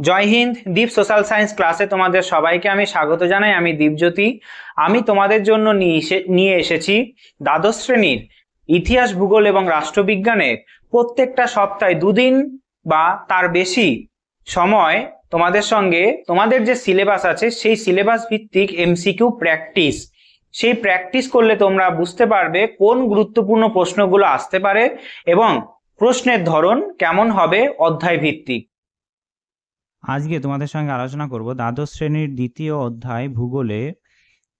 জয় Hind, Deep social science ক্লাসে তোমাদের সবাইকে আমি স্বাগত জানাই। আমি দীপজ্যোতি। আমি তোমাদের জন্য নিয়ে এসে- নিয়ে এসেছি দ্বাদশ শ্রেণির ইতিহাস, ভূগোল এবং রাষ্ট্রবিজ্ঞানের প্রত্যেকটা সপ্তাহে দুদিন বা তার বেশি সময় তোমাদের সঙ্গে তোমাদের যে সিলেবাস আছে, সেই সিলেবাস ভিত্তিক এমসিকিউ প্র্যাকটিস। সেই প্র্যাকটিস করলে তোমরা বুঝতে পারবে কোন গুরুত্বপূর্ণ প্রশ্নগুলো আসতে পারে এবং প্রশ্নের ধরন কেমন হবে অধ্যায় ভিত্তিক। আজকে তোমাদের সঙ্গে আলোচনা করব দ্বাদশ শ্রেণির দ্বিতীয় অধ্যায় ভূগোলে,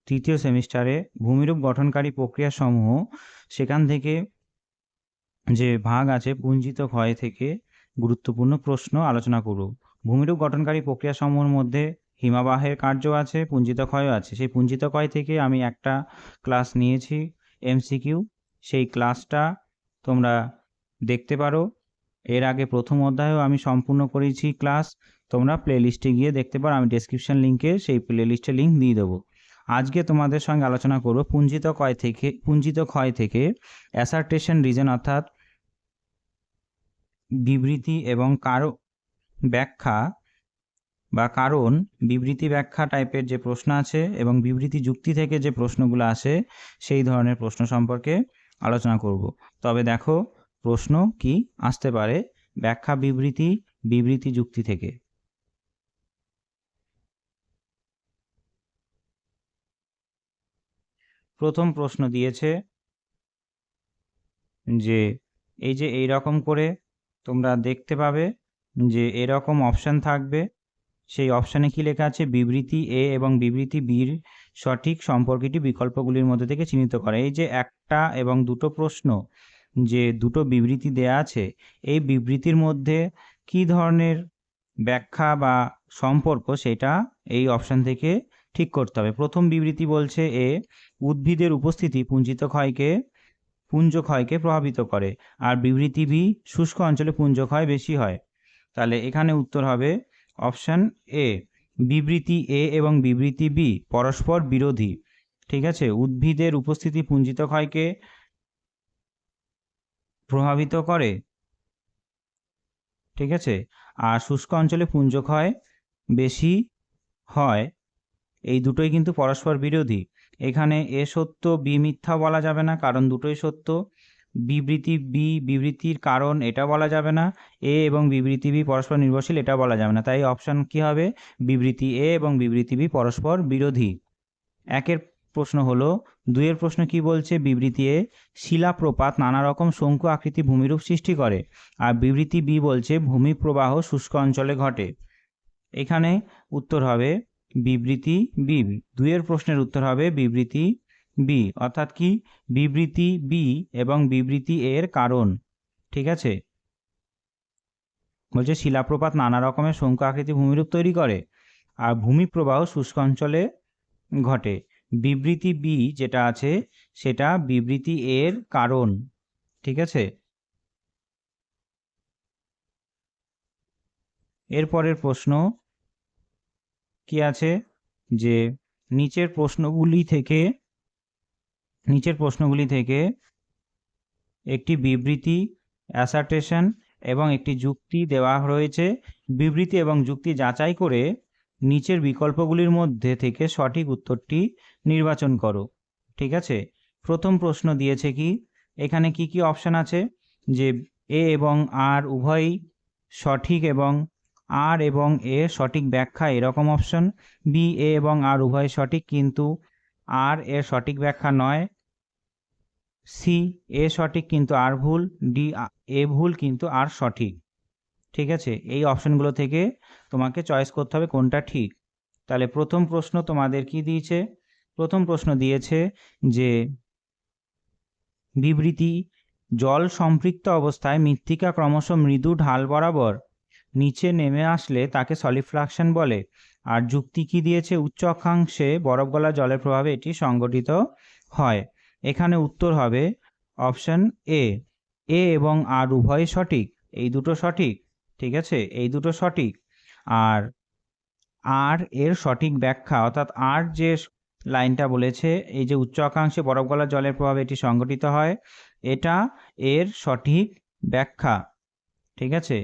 তৃতীয় সেমিস্টারে ভূমিরূপ গঠনকারী প্রক্রিয়াসমূহ, সেখান থেকে যে ভাগ আছে পুঞ্জিত ক্ষয় থেকে গুরুত্বপূর্ণ প্রশ্ন আলোচনা করব। ভূমিরূপ গঠনকারী প্রক্রিয়াসমূহের মধ্যে হিমাবাহের কার্য আছে, পুঞ্জিত ক্ষয়ও আছে। সেই পুঞ্জিত ক্ষয় থেকে আমি একটা ক্লাস নিয়েছি, এমসিকিউ। সেই ক্লাসটা তোমরা দেখতে পারো। এর আগে প্রথম অধ্যায়েও আমি সম্পূর্ণ করেছি ক্লাস। তোমরা প্লে লিস্টে গিয়ে দেখতে পারো, আমি ডেসক্রিপশন লিঙ্কে সেই প্লে লিস্টের লিঙ্ক দিয়ে দেবো। আজকে তোমাদের সঙ্গে আলোচনা করব পুঞ্জিত ক্ষয় থেকে, পুঞ্জিত ক্ষয় থেকে অ্যাসার্টেশন রিজন অর্থাৎ বিবৃতি এবং কারও ব্যাখ্যা বা কারণ বিবৃতি ব্যাখ্যা টাইপের যে প্রশ্ন আছে এবং বিবৃতি যুক্তি থেকে যে প্রশ্নগুলো আসে সেই ধরনের প্রশ্ন সম্পর্কে আলোচনা করব। তবে দেখো প্রশ্ন কি আসতে পারে? ব্যাখ্যা বিবৃতি বিবৃতি যুক্তি থেকে। প্রথম প্রশ্ন দিয়েছে যে, এই যে এই রকম করে তোমরা দেখতে পাবে যে এরকম অপশান থাকবে। সেই অপশানে কি লেখা আছে? বিবৃতি এ এবং বিবৃতি বির সঠিক সম্পর্কটি বিকল্পগুলির মধ্যে থেকে চিহ্নিত করে। এই যে একটা এবং দুটো প্রশ্ন যে দুটো বিবৃতি দেয়া আছে, এই বিবৃতির মধ্যে কি ধরনের ব্যাখ্যা বা সম্পর্ক সেটা এই অপশান থেকে ঠিক করতে হবে। প্রথম বিবৃতি বলছে এ, উদ্ভিদের উপস্থিতি পুঞ্জিত ক্ষয়কে, পুঞ্জ ক্ষয়কে প্রভাবিত করে। আর বিবৃতি বি, শুষ্ক অঞ্চলে পুঞ্জ ক্ষয় বেশি হয়। তাহলে এখানে উত্তর হবে অপশান এ। বিবৃতি এ এবং বিবৃতি বি পরস্পর বিরোধী। ঠিক আছে? উদ্ভিদের উপস্থিতি পুঞ্জিত ক্ষয়কে প্রভাবিত করে। ঠিক আছে? আর শুষ্ক অঞ্চলে পুঞ্জ ক্ষয় বেশি হয়। এই দুটোই কিন্তু পরস্পর বিরোধী। এখানে এ সত্য, বি মিথ্যা বলা যাবে না, কারণ দুটোই সত্য। বিবৃতি বি, বিবৃতির কারণ এটা বলা যাবে না। এ এবং বিবৃতি বি পরস্পর নির্ভরশীল, এটা বলা যাবে না। তাই অপশান কি হবে? বিবৃতি এ এবং বিবৃতি বি পরস্পর বিরোধী। একের প্রশ্ন হলো, দুইয়ের প্রশ্ন কি বলছে? বিবৃতি এ, শিলাপ্রপাত নানা রকম শঙ্কু আকৃতি ভূমিরূপ সৃষ্টি করে। আর বিবৃতি বি বলছে, ভূমি প্রবাহ শুষ্ক অঞ্চলে ঘটে। এখানে উত্তর হবে বিবৃতি বি। দুইয়ের প্রশ্নের উত্তর হবে বিবৃতি বি। অর্থাৎ কি? বিবৃতি বি এবং বিবৃতি এর কারণ। ঠিক আছে? বলছে, শিলাপ্রপাত নানা রকমের শঙ্কু আকৃতি ভূমিরূপ তৈরি করে আর ভূমি প্রবাহ শুষ্ক অঞ্চলে ঘটে। বিবৃতি বি যেটা আছে, সেটা বিবৃতি এর কারণ। ঠিক আছে? এরপরের প্রশ্ন কি আছে? যে নিচের প্রশ্নগুলি থেকে, নিচের প্রশ্নগুলি থেকে একটি বিবৃতি অ্যাসার্টেশন এবং একটি যুক্তি দেওয়া রয়েছে। বিবৃতি এবং যুক্তি যাচাই করে নিচের বিকল্পগুলির মধ্যে থেকে সঠিক উত্তরটি নির্বাচন করো। ঠিক আছে? প্রথম প্রশ্ন দিয়েছে কি? এখানে কি কি অপশান আছে? যে এ এবং আর উভয়ই সঠিক এবং আর এবং এ সঠিক ব্যাখ্যা এরকম অপশন বি এ এবং আর উভয় সঠিক কিন্তু আর এর সঠিক ব্যাখ্যা নয় সি এ সঠিক কিন্তু আর ভুল ডি এ ভুল কিন্তু আর সঠিক। ঠিক আছে? এই অপশনগুলো থেকে তোমাকে চয়েস করতে হবে কোনটা ঠিক। তাহলে প্রথম প্রশ্ন তোমাদের কি দিয়েছে? প্রথম প্রশ্ন দিয়েছে যে বিবৃতি, জল সম্পৃক্ত অবস্থায় মৃত্তিকা ক্রমশ মৃদু ঢাল বরাবর নিচে নেমে আসলে তাকে সলিফ্রাকশন বলে। আর যুক্তি কি দিয়েছে? উচ্চ অক্ষাংশে বরফ গলা জলের প্রভাবে এটি সংগঠিত হয়। এখানে উত্তর হবে অপশন এ এ এবং আর উভয় সঠিক। এই দুটো সঠিক, ঠিক আছে? এই দুটো সঠিক। আর আর এর সঠিক ব্যাখ্যা, অর্থাৎ আর যে লাইনটা বলেছে, এই যে উচ্চ অক্ষাংশে বরফ গলা জলের প্রভাবে এটি সংগঠিত হয়, এটা এর সঠিক ব্যাখ্যা, ঠিক আছে?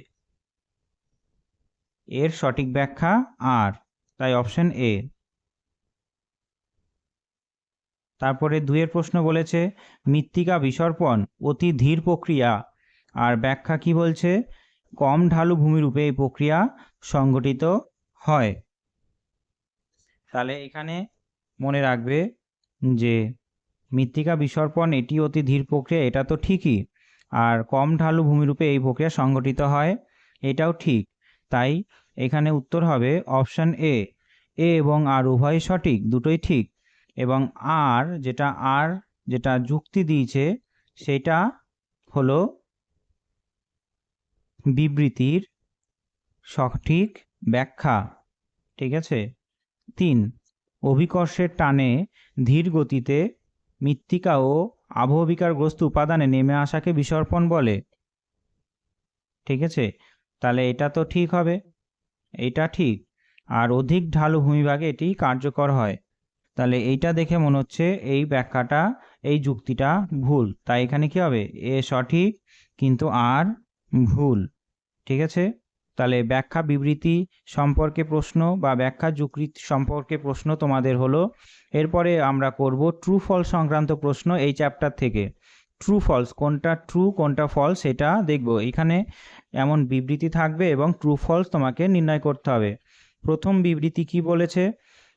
এর সঠিক ব্যাখ্যা আর, তাই অপশন এ তারপরে দুইয়ের প্রশ্ন বলেছে, মৃত্তিকা বিসর্পণ অতি ধীর প্রক্রিয়া। আর ব্যাখ্যা কি বলছে? কম ঢালু ভূমিরূপে এই প্রক্রিয়া সংগঠিত হয়। তাহলে এখানে মনে রাখবে যে, মৃত্তিকা বিসর্পণ এটি অতি ধীর প্রক্রিয়া, এটা তো ঠিকই। আর কম ঢালু ভূমিরূপে এই প্রক্রিয়া সংগঠিত হয়, এটাও ঠিক। তাই এখানে উত্তর হবে অপশান এ এ এবং আর উভয় সঠিক, দুটোই ঠিক। এবং আর যেটা আর যেটা যুক্তি দিয়েছে, সেটা হলো বিবৃতির সঠিক ব্যাখ্যা। ঠিক আছে? তিন, অভিকর্ষের টানে ধীর গতিতে মৃত্তিকা ও আবহবিকারগ্রস্ত উপাদানে নেমে আসাকে বিসর্পণ বলে। ঠিক আছে? তাহলে এটা তো ঠিক হবে। এটা ঠিক। আর অধিক ঢালু ভূমিভাগে এটি কার্যকর হয়। তাহলে এইটা দেখে মনে হচ্ছে এই ব্যাখ্যাটা, এই যুক্তিটা ভুল। তাই এখানে কি হবে? এ সঠিক, কিন্তু আর ভুল। ঠিক আছে? তাহলে ব্যাখ্যা বিবৃতি সম্পর্কে প্রশ্ন বা ব্যাখ্যা যুক্তি সম্পর্কে প্রশ্ন তোমাদের হলো। এরপরে আমরা করব ট্রু ফলস সংক্রান্ত প্রশ্ন এই চ্যাপ্টার থেকে। ট্রু ফলস কোনটা ট্রু কোনটা ফলস সেটা দেখব। এখানে এমন বিবৃতি থাকবে এবং ট্রু ফলস তোমাকে নির্ণয় করতে হবে। প্রথম বিবৃতি কি বলেছে?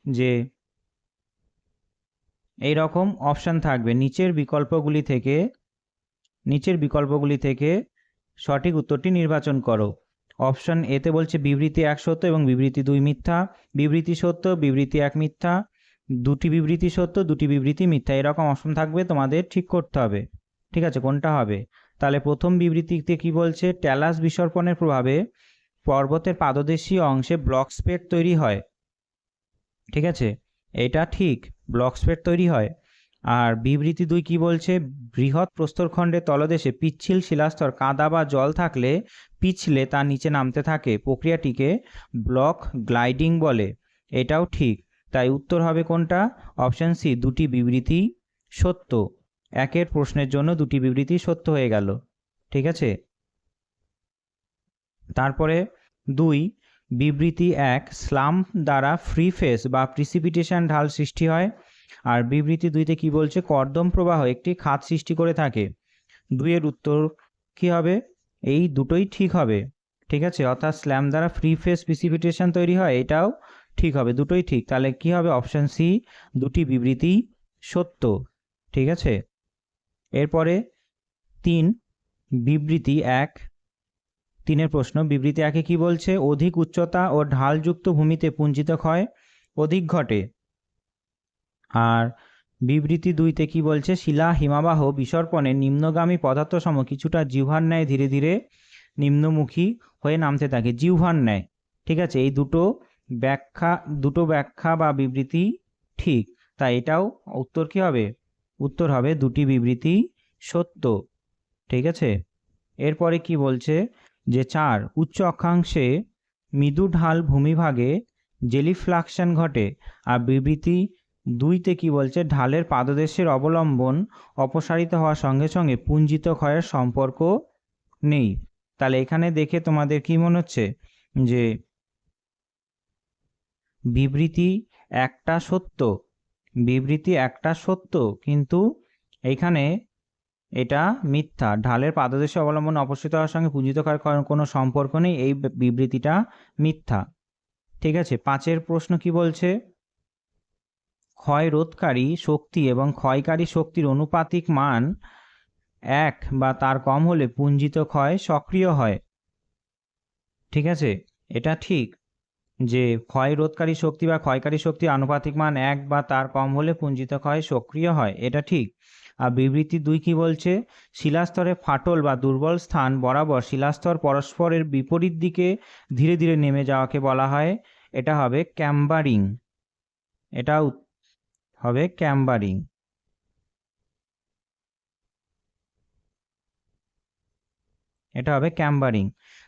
যে এই রকম অপশান থাকবে। নিচের বিকল্পগুলি থেকে, নিচের বিকল্পগুলি থেকে সঠিক উত্তরটি নির্বাচন করো। অপশান এতে বলছে বিবৃতি এক সত্য এবং বিবৃতি দুই মিথ্যা। বিবৃতি সত্য, বিবৃতি এক মিথ্যা। দুটি বিবৃতি সত্য, দুটি বিবৃতি মিথ্যা। এরকম অপশন থাকবে তোমাদের ঠিক করতে হবে। ঠিক আছে, কোনটা হবে? তাহলে প্রথম বিবৃতিতে কি বলছে? ট্যালাস বিসর্পণের প্রভাবে পর্বতের পাদদেশীয় অংশে ব্লক স্পেট তৈরি হয়। ঠিক আছে? এটা ঠিক, ব্লক স্পেট তৈরি হয়। আর বিবৃতি দুই কি বলছে? বৃহৎ প্রস্তরখণ্ডের তলদেশে পিচ্ছিল শিলাস্তর কাদা বা জল থাকলে পিছলে তা নিচে নামতে থাকে। প্রক্রিয়াটিকে ব্লক গ্লাইডিং বলে। এটাও ঠিক। তাই উত্তর হবে কোনটা? অপশান সি, দুটি বিবৃতি সত্য। একের প্রশ্নের জন্য দুটি বিবৃতি সত্য হয়ে গেল। ঠিক আছে? তারপরে দুই, বিবৃতি এক, স্লাম দ্বারা ফ্রি ফেস বা প্রিসিপিটেশন ঢাল সৃষ্টি হয়। আর বিবৃতি দুইতে কি বলছে? কর্দম প্রবাহ একটি খাত সৃষ্টি করে থাকে। দুইয়ের উত্তর কি হবে? এই দুটোই ঠিক হবে। ঠিক আছে? অর্থাৎ স্ল্যাম দ্বারা ফ্রি ফেস প্রিসিপিটেশন তৈরি হয়, এটাও ঠিক হবে, দুটোই ঠিক। তাহলে কি হবে? অপশান সি, দুটি বিবৃতি সত্য। ঠিক আছে? এরপরে তিন, বিবৃতি এক। তিনের প্রশ্ন, বিবৃতি একে কি বলছে? অধিক উচ্চতা ও ঢালযুক্ত ভূমিতে পুঞ্জিত ক্ষয় অধিক ঘটে। আর বিবৃতি দুইতে কি বলছে? শিলা, হিমাবাহ, বিসর্পণে নিম্নগামী পদার্থসম কিছুটা জিহ্বার ন্যায় ধীরে ধীরে নিম্নমুখী হয়ে নামতে থাকে। জিহ্বার ন্যায়। ঠিক আছে, এই দুটো ব্যাখ্যা দুটো ব্যাখ্যা বা বিবৃতি ঠিক। তাই এটাও উত্তর কি হবে? উত্তর হবে দুটি বিবৃতি সত্য। ঠিক আছে? এরপরে কি বলছে? যে চার, উচ্চ অক্ষাংশে মৃদু ঢাল ভূমিভাগে জেলিফ্লাকশন ঘটে। আর বিবৃতি দুইতে কি বলছে? ঢালের পাদদেশের অবলম্বন অপসারিত হওয়ার সঙ্গে সঙ্গে পুঞ্জিত ক্ষয়ের সম্পর্ক নেই। তাহলে এখানে দেখে তোমাদের কি মনে হচ্ছে? যে বিবৃতি একটা সত্য। বিবৃতি একটা সত্য, কিন্তু এইখানে এটা মিথ্যা। ঢালের পাদদেশে অবলম্বন অপসৃত হওয়ার সঙ্গে ক্ষয়ের কোনো সম্পর্ক নেই, এই বিবৃতিটা মিথ্যা। ঠিক আছে, পাঁচের প্রশ্ন কি বলছে? ক্ষয় রোধকারী শক্তি এবং ক্ষয়কারী শক্তির অনুপাতিক মান এক বা তার কম হলে পুঞ্জিত ক্ষয় সক্রিয় হয়। ঠিক আছে, এটা ঠিক। যে ক্ষয় রোধকারী শক্তি বা ক্ষয়কারী শক্তি আনুপাতিক মান এক বা তার কম হলে পুঞ্জিত ক্ষয় সক্রিয় হয়, এটা ঠিক। আর বিবৃতি দুই কি বলছে? শিলাস্তরে ফাটল বা দুর্বল স্থান বরাবর শিলাস্তর পরস্পরের বিপরীত দিকে ধীরে ধীরে নেমে যাওয়াকে বলা হয়। এটা হবে ক্যাম্বারিং। এটা হবে ক্যাম্বারিং। এটা হবে ক্যাম্বারিং।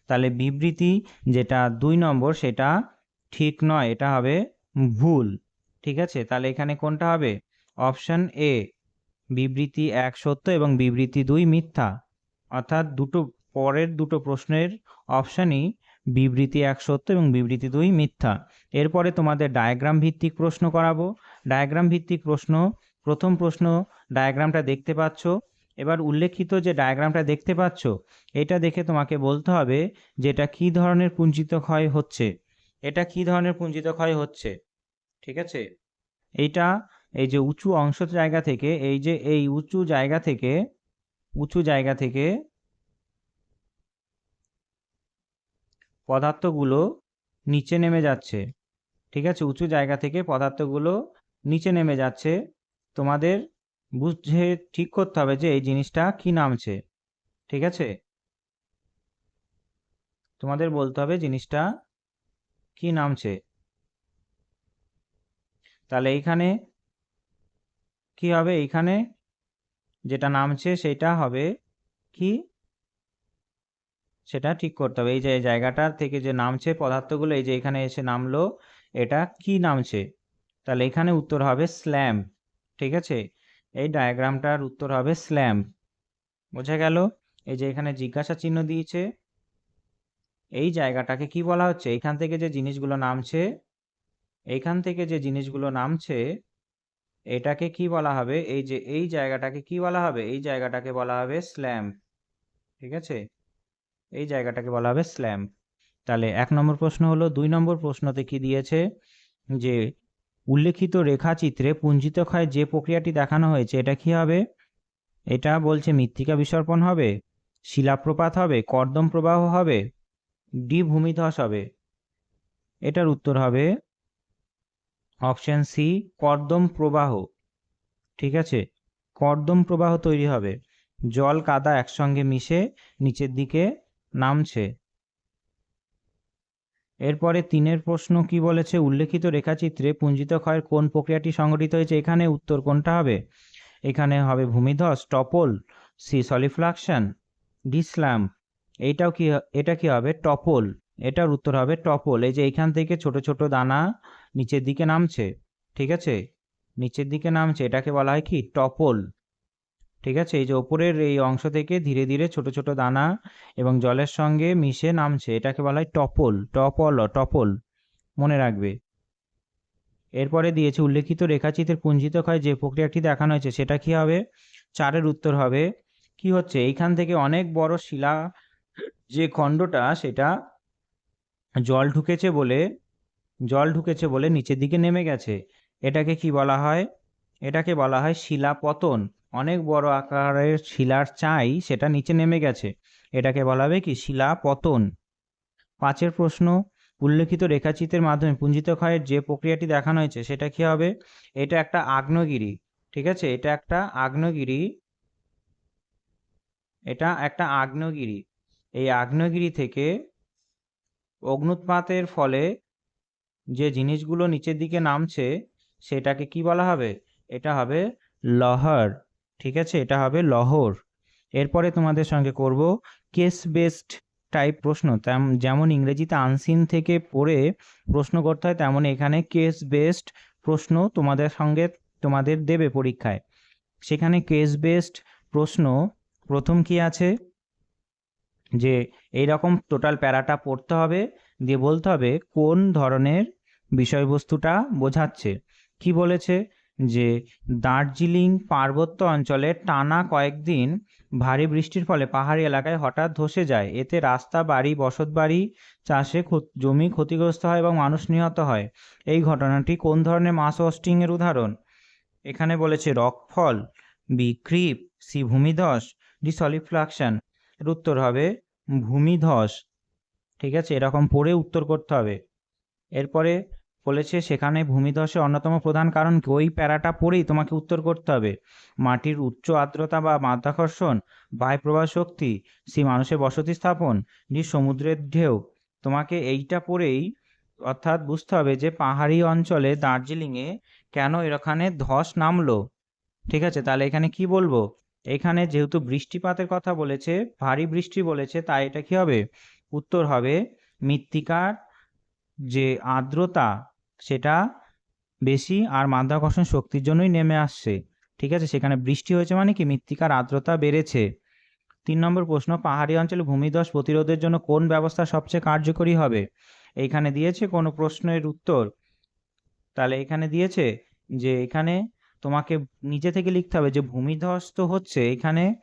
তাহলে বিবৃতি যেটা দুই নম্বর সেটা ঠিক নয়, এটা হবে ভুল। ঠিক আছে? তাহলে এখানে কোনটা হবে? অপশন এ, বিবৃতি এক সত্য এবং বিবৃতি দুই মিথ্যা। অর্থাৎ দুটো, পরের দুটো প্রশ্নের অপশানই বিবৃতি এক সত্য এবং বিবৃতি দুই মিথ্যা। এরপরে তোমাদের ডায়াগ্রাম ভিত্তিক প্রশ্ন করাবো। ডায়াগ্রাম ভিত্তিক প্রশ্ন, প্রথম প্রশ্ন ডায়াগ্রামটা দেখতে পাচ্ছ। এবার উল্লেখিত যে ডায়াগ্রামটা দেখতে পাচ্ছ, এটা দেখে তোমাকে বলতে হবে যে এটা কী ধরনের পুঞ্জিত ক্ষয় হচ্ছে। এটা কী ধরনের পুঞ্জিত ক্ষয় হচ্ছে? ঠিক আছে? এইটা এই যে উঁচু অংশ জায়গা থেকে, এই যে এই উঁচু জায়গা থেকে, উঁচু জায়গা থেকে পদার্থগুলো নিচে নেমে যাচ্ছে। ঠিক আছে? উঁচু জায়গা থেকে পদার্থগুলো নিচে নেমে যাচ্ছে। তোমাদের বুঝে ঠিক করতে হবে যে এই জিনিসটা কি নামছে। ঠিক আছে? তোমাদের বলতে হবে জিনিসটা কি নামছে? তাহলে এইখানে কি হবে? এইখানে যেটা নামছে সেটা হবে কি? সেটা ঠিক করতে হবে। এই যে জায়গাটার থেকে যে নামছে পদার্থগুলো, এই যে এখানে এসে নামলো, এটা কি নামছে? তাহলে এখানে উত্তর হবে স্ল্যাম, ঠিক আছে? এই ডায়াগ্রামটার উত্তর হবে স্ল্যাম, বোঝা গেল? এই যে এখানে জিজ্ঞাসা চিহ্ন দিয়েছে এই জায়গাটাকে কি বলা হচ্ছে? এইখান থেকে যে জিনিসগুলো নামছে, এইখান থেকে যে জিনিসগুলো নামছে, এটাকে কি বলা হবে? এই যে, এই জায়গাটাকে কি বলা হবে? এই জায়গাটাকে বলা হবে স্ল্যাম। ঠিক আছে? এই জায়গাটাকে বলা হবে স্ল্যাম। তাহলে এক নম্বর প্রশ্ন হলো, দুই নম্বর প্রশ্নতে কি দিয়েছে? যে উল্লেখিত রেখাচিত্রে পুঞ্জিত ক্ষয় যে প্রক্রিয়াটি দেখানো হয়েছে, এটা কি হবে? এটা বলছে মৃত্তিকা বিসর্পণ হবে, শিলাপ্রপাত হবে, কর্দম প্রবাহ হবে ডি ভূমিধস হবে। এটার উত্তর হবে অপশন সি কর্দম প্রবাহ। ঠিক আছে? কর্দম প্রবাহ তৈরি হবে। জল কাদা একসঙ্গে মিশে নিচের দিকে নামছে। এরপরে তিনের প্রশ্ন কি বলেছে? উল্লেখিত রেখাচিত্রে পুঞ্জিত ক্ষয়ের কোন প্রক্রিয়াটি সংঘটিত হয়েছে? এখানে উত্তর কোনটা হবে? এখানে হবে ভূমিধস, টপল, সি সলিফ্লাকশন ডিসলাম এইটাও কি, এটা কি হবে? টপল। এটার উত্তর হবে টপল। এই যে এইখান থেকে ছোট ছোট দানা নিচের দিকে নামছে, ঠিক আছে? নিচের দিকে নামছে, এটাকে বলা হয় কি? টপল। ঠিক আছে? এই যে ওপরের এই অংশ থেকে ধীরে ধীরে ছোট ছোট দানা এবং জলের সঙ্গে মিশে নামছে, এটাকে বলা হয় টপল। Topple topple. মনে রাখবে। এরপরে দিয়েছে উল্লেখিত রেখাচিত্রের পুঞ্জিত ক্ষয় যে প্রক্রিয়াটি দেখানো হয়েছে, সেটা কি হবে? চারের উত্তর হবে, কি হচ্ছে? এইখান থেকে অনেক বড় শিলা যে খণ্ডটা সেটা জল ঢুকেছে বলে, জল ঢুকেছে বলে নিচের দিকে নেমে গেছে। এটাকে কি বলা হয়? এটাকে বলা হয় শিলা পতন অনেক বড় আকারের শিলার চাই সেটা নিচে নেমে গেছে। এটাকে বলা হবে কি? শিলা পতন পাঁচের প্রশ্ন, উল্লেখিত রেখাচিত্রের মাধ্যমে পুঞ্জিত ক্ষয়ের যে প্রক্রিয়াটি দেখানো হয়েছে সেটা কি হবে? এটা একটা আগ্নেয়গিরি, ঠিক আছে? এটা একটা আগ্নেয়গিরি, এটা একটা আগ্নেয়গিরি। এই আগ্নেয়গিরি থেকে অগ্নুৎপাতের ফলে যে জিনিসগুলো নিচের দিকে নামছে, সেটাকে কি বলা হবে? এটা হবে লহর, ঠিক আছে? এটা হবে লহর। এরপরে তোমাদের সঙ্গে করব কেস বেসড টাইপ প্রশ্ন। যেমন ইংরেজিতে আনসিন থেকে পড়ে প্রশ্ন করতে হয়, তেমন এখানে কেস বেসড প্রশ্ন তোমাদের সঙ্গে তোমাদের দেবে পরীক্ষায়। সেখানে কেস বেসড প্রশ্ন প্রথম কি আছে? যে এই রকম টোটাল প্যারাটা পড়তে হবে, দিয়ে বলতে হবে কোন ধরনের বিষয়বস্তুটা বোঝাচ্ছে। কি বলেছে? যে দার্জিলিং পার্বত্য অঞ্চলে টানা কয়েকদিন ভারী বৃষ্টির ফলে পাহাড়ি এলাকায় হঠাৎ ধসে যায়। এতে রাস্তা, বাড়ি বসত বাড়ি চাষে জমি ক্ষতিগ্রস্ত হয় এবং মানুষ নিহত হয়। এই ঘটনাটি কোন ধরনের মাস ওয়াস্টিং এর উদাহরণ? এখানে বলেছে রকফল, বি ক্রিপ, সি ভূমিধস, ডি এর উত্তর হবে ভূমিধস। ঠিক আছে? এরকম পড়ে উত্তর করতে হবে। এরপরে বলেছে, সেখানে ভূমিধসের অন্যতম প্রধান কারণ কি? ওই প্যারাটা পড়েই তোমাকে উত্তর করতে হবে। মাটির উচ্চ আর্দ্রতা বা মাধ্যাকর্ষণ, বায়ুপ্রবাহ শক্তি সি মানুষের বসতি স্থাপন ডি সমুদ্রের ঢেউ। তোমাকে এইটা পড়েই অর্থাৎ বুঝতে হবে যে পাহাড়ি অঞ্চলে দার্জিলিংয়ে কেন এখানে ধস নামলো। ঠিক আছে? তাহলে এখানে কি বলব? এখানে যেহেতু বৃষ্টিপাতের কথা বলেছে, ভারী বৃষ্টি বলেছে, তাই এটা কি হবে? উত্তর হবে মৃত্তিকার যে আর্দ্রতা, সেটা বেশি আর মাধ্যাকর্ষণ শক্তির জন্যই নেমে আসছে। ঠিক আছে? সেখানে বৃষ্টি হয়েছে মানে কি? মৃত্তিকার আর্দ্রতা বেড়েছে। তিন নম্বর প্রশ্ন, পাহাড়ি অঞ্চলে ভূমিধস প্রতিরোধের জন্য কোন ব্যবস্থা সবচেয়ে কার্যকরী হবে? এইখানে দিয়েছে কোনো প্রশ্নের উত্তর। তাহলে এখানে দিয়েছে যে এখানে তোমাকে নিজে থেকে লিখতে হবে যে ভূমিধস তো হচ্ছে এখানে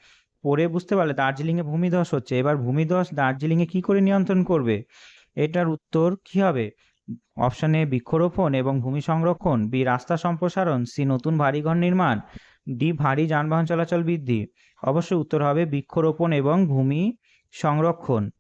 পড়ে বুঝতে পারলে দার্জিলিংয়ে ভূমিধস হচ্ছে। এবার ভূমিধস দার্জিলিংয়ে কি করে নিয়ন্ত্রণ করবে? এটার উত্তর কি হবে? অপশন বৃক্ষরোপণ এবং ভূমি সংরক্ষণ, বি রাস্তা সম্প্রসারণ, সি নতুন বাড়িঘর নির্মাণ, ডি ভারী যানবাহন চলাচল বৃদ্ধি। অবশ্যই উত্তর হবে বৃক্ষরোপণ এবং ভূমি সংরক্ষণ।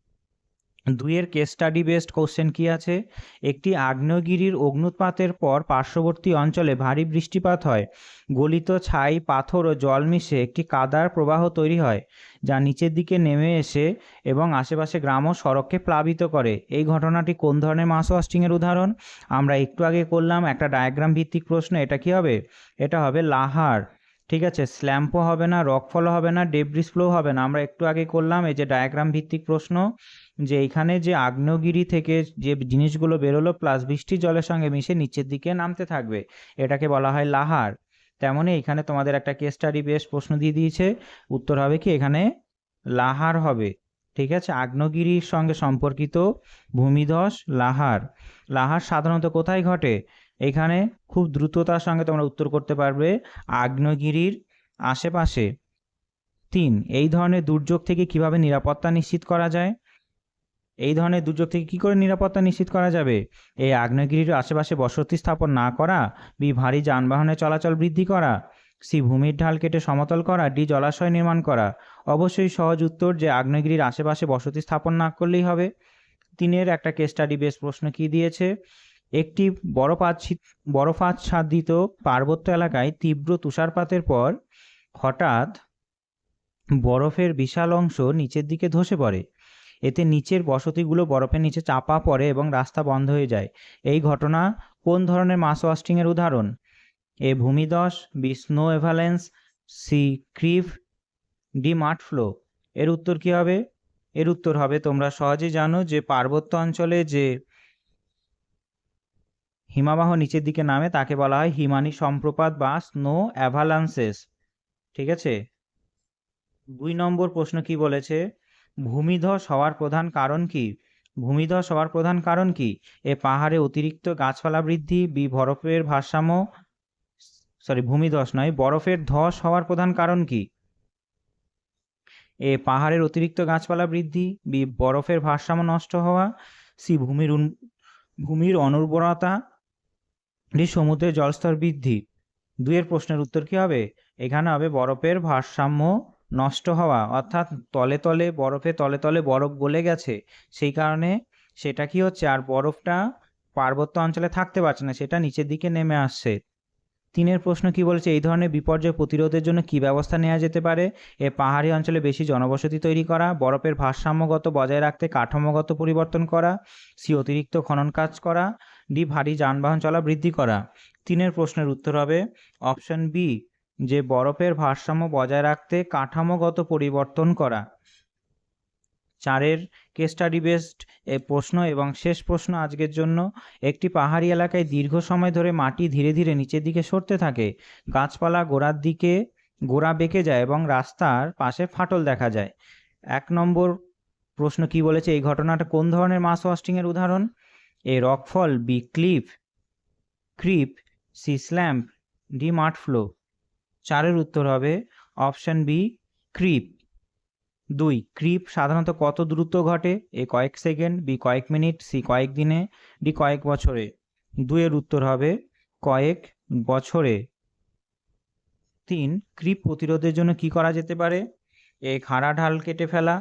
দুইয়ের কেস স্টাডি বেসড কোশ্চেন কি আছে? একটি আগ্নেয়গিরির অগ্নুৎপাতের পর পার্শ্ববর্তী অঞ্চলে ভারী বৃষ্টিপাত হয়। গলিত ছাই, পাথর ও জল মিশে একটি কাদার প্রবাহ তৈরি হয়, যা নিচের দিকে নেমে এসে এবং আশেপাশে গ্রাম ও সড়ককে প্লাবিত করে। এই ঘটনাটি কোন ধরনের মাস ওয়াস্টিংয়ের উদাহরণ? আমরা একটু আগে করলাম একটা ডায়াগ্রাম ভিত্তিক প্রশ্ন, এটা কি হবে? এটা হবে লাহার। ঠিক আছে? স্ল্যাম্পও হবে না রকফলও হবে না ডেব্রিস ফ্লো হবে না। আমরা একটু আগে করলাম এই যে ডায়াগ্রাম ভিত্তিক প্রশ্ন, যে এখানে যে আগ্নেয়গিরি থেকে যে জিনিসগুলো বেরোলো প্লাস বৃষ্টির জলের সঙ্গে মিশে নিচের দিকে নামতে থাকবে। এটাকে বলা হয় লাহার। তেমনই এখানে তোমাদের একটা কেস স্টাডি বেস প্রশ্ন দিয়ে দিয়েছে। উত্তর হবে কি এখানে লাহার হবে। ঠিক আছে? আগ্নেয়গিরির সঙ্গে সম্পর্কিত ভূমিধস লাহার। লাহার সাধারণত কোথায় ঘটে? এখানে খুব দ্রুততার সঙ্গে তোমরা উত্তর করতে পারবে। আগ্নেয়গিরির আশেপাশে তিন, এই ধরনের দুর্যোগ থেকে কীভাবে নিরাপত্তা নিশ্চিত করা যায়? এই ধরনের দুর্যোগ থেকে কী করে নিরাপত্তা নিশ্চিত করা যাবে? এই আগ্নেয়গিরির আশেপাশে বসতি স্থাপন না করা বি ভারী যানবাহনের চলাচল বৃদ্ধি করা সি ভূমির ঢাল কেটে সমতল করা ডি জলাশয় নির্মাণ করা, অবশ্যই সহজ উত্তর যে আগ্নেয়গিরির আশেপাশে বসতি স্থাপন না করলেই হবে। তিনের একটা কেস স্টাডি বেস প্রশ্ন কি দিয়েছে? একটি বরফাচ্ছিত বরফাচ্ছাদিত পার্বত্য এলাকায় তীব্র তুষারপাতের পর হঠাৎ বরফের বিশাল অংশ নিচের দিকে ধসে পড়ে। এতে নিচের বসতিগুলো বরফের নিচে চাপা পড়ে এবং রাস্তা বন্ধ হয়ে যায়। এই ঘটনা কোন ধরনের মাস ওয়াস্টিংয়ের উদাহরণ? A ভূমিদস B snow avalanche, C creep, D mud flow. এর উত্তর কি হবে? এর উত্তর হবে, তোমরা সহজেই জানো যে পার্বত্য অঞ্চলে যে হিমাবাহ নিচের দিকে নামে, তাকে বলা হয় হিমানি সম্প্রপাত বা স্নো অ্যাভালান্সেস। ঠিক আছে? দুই নম্বর প্রশ্ন কি বলেছে? ভূমিধস হওয়ার প্রধান কারণ কি? ভূমিধস হওয়ার প্রধান কারণ কি? এ পাহাড়ে অতিরিক্ত গাছপালা বৃদ্ধি, বি বরফের ভারসাম্য, সরি, ভূমিধস নয়, বরফের ধস হওয়ার প্রধান কারণ কি? এ পাহাড়ের অতিরিক্ত গাছপালা বৃদ্ধি, বি বরফের ভারসাম্য নষ্ট হওয়া, সি ভূমির ভূমির অনুর্বরতা সমুদ্রের জলস্তর বৃদ্ধি, দুইয়ের প্রশ্নের উত্তর কি হবে? এখানে হবে বরফের ভারসাম্য নষ্ট হওয়া, অর্থাৎ তলে তলে বরফে তলে তলে বরফ গলে গেছে, সেই কারণে সেটা কি হচ্ছে? আর বরফটা পার্বত্য অঞ্চলে থাকতে পারছে না, সেটা নিচের দিকে নেমে আসছে। তিনের প্রশ্ন কি বলেছে? এই ধরনের বিপর্যয় প্রতিরোধের জন্য কি ব্যবস্থা নেওয়া যেতে পারে? এ পাহাড়ি অঞ্চলে বেশি জনবসতি তৈরি করা, বরফের ভারসাম্যগত বজায় রাখতে কাঠামোগত পরিবর্তন করা, সি অতিরিক্ত খনন কাজ করা ডি, ভারী যানবাহন চলা বৃদ্ধি করা। তিনের প্রশ্নের উত্তর হবে অপশন বি, যে বরফের ভারসাম্য বজায় রাখতে কাঠামোগত পরিবর্তন করা। চারের কেস স্টাডি বেসড এ প্রশ্ন এবং শেষ প্রশ্ন আজকের জন্য। একটি পাহাড়ি এলাকায় দীর্ঘ সময় ধরে মাটি ধীরে ধীরে নিচের দিকে সরতে থাকে। গাছপালা গোড়ার দিকে গোড়া বেঁকে যায় এবং রাস্তার পাশে ফাটল দেখা যায়। এক নম্বর প্রশ্ন কি বলেছে? এই ঘটনাটা কোন ধরনের মাস ওয়াস্টিংয়ের উদাহরণ? A rockfall B cliff creep C slump D mud flow চারের উত্তর হবে অপশন বি ক্রিপ দুই ক্রিপ সাধারণত কত দ্রুত ঘটে? এ কয়েক সেকেন্ড বি কয়েক মিনিট সি কয়েক দিনে ডি কয়েক বছরে। দুইয়ের উত্তর হবে কয়েক বছরে। তিন ক্রিপ প্রতিরোধের জন্য কি করা যেতে পারে? এ খাড়া ঢাল কেটে ফেলা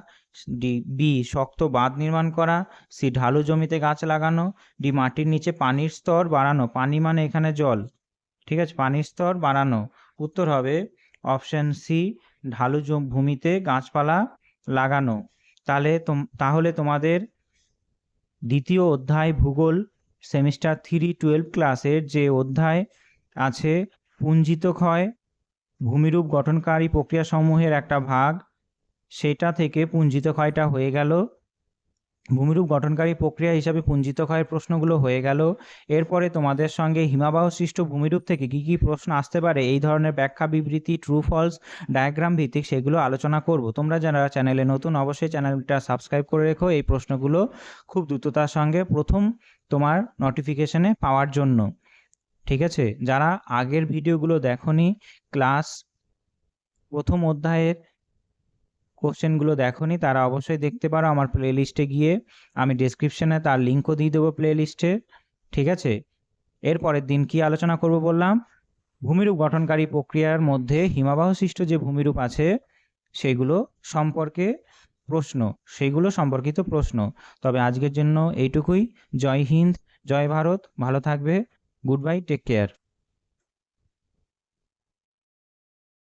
ডি বি শক্ত বাঁধ নির্মাণ করা সি ঢালু জমিতে গাছ লাগানো ডি মাটির নিচে পানির স্তর বাড়ানো, পানি মানে এখানে জল, ঠিক আছে, পানির স্তর বাড়ানো। উত্তর হবে অপশন সি ঢালু ভূমিতে গাছপালা লাগানো। তাহলে তাহলে তোমাদের দ্বিতীয় অধ্যায় ভূগোল সেমিস্টার থ্রি টুয়েলভ ক্লাসের যে অধ্যায় আছে পুঞ্জিত ক্ষয় ভূমিরূপ গঠনকারী প্রক্রিয়াসমূহের একটা ভাগ সেটা থেকে পুঞ্জিত ক্ষয়টা হয়ে গেল। ভূমিরূপ গঠনকারী প্রক্রিয়া হিসাবে পুঞ্জিত ক্ষয়ের প্রশ্নগুলো হয়ে গেল। এরপরে তোমাদের সঙ্গে হিমাবাহ সৃষ্ট ভূমিরূপ থেকে কি কি প্রশ্ন আসতে পারে, এই ধরনের ব্যাখ্যা, বিবৃতি ট্রু ফলস ডায়াগ্রাম ভিত্তিক সেগুলো আলোচনা করব। তোমরা যারা চ্যানেলে নতুন, অবশ্যই চ্যানেলটা সাবস্ক্রাইব করে রেখো। এই প্রশ্নগুলো খুব দ্রুততার সঙ্গে প্রথম তোমার নোটিফিকেশনে পাওয়ার জন্য। ঠিক আছে? যারা আগের ভিডিওগুলো দেখোনি ক্লাস প্রথম অধ্যায়ের কোশ্চেনগুলো দেখোনি, তারা অবশ্যই দেখতে পারো আমার প্লে লিস্টে গিয়ে। আমি ডেসক্রিপশনে তার লিঙ্কও দিয়ে দেবো প্লে লিস্টে ঠিক আছে? এরপরের দিন কি আলোচনা করব বললাম? ভূমিরূপ গঠনকারী প্রক্রিয়ার মধ্যে হিমাবাহ সৃষ্ট যে ভূমিরূপ আছে, সেগুলো সম্পর্কে প্রশ্ন, সেগুলো সম্পর্কিত প্রশ্ন। তবে আজকের জন্য এইটুকুই। জয় হিন্দ, জয় ভারত, ভালো থাকবে। Good bye take care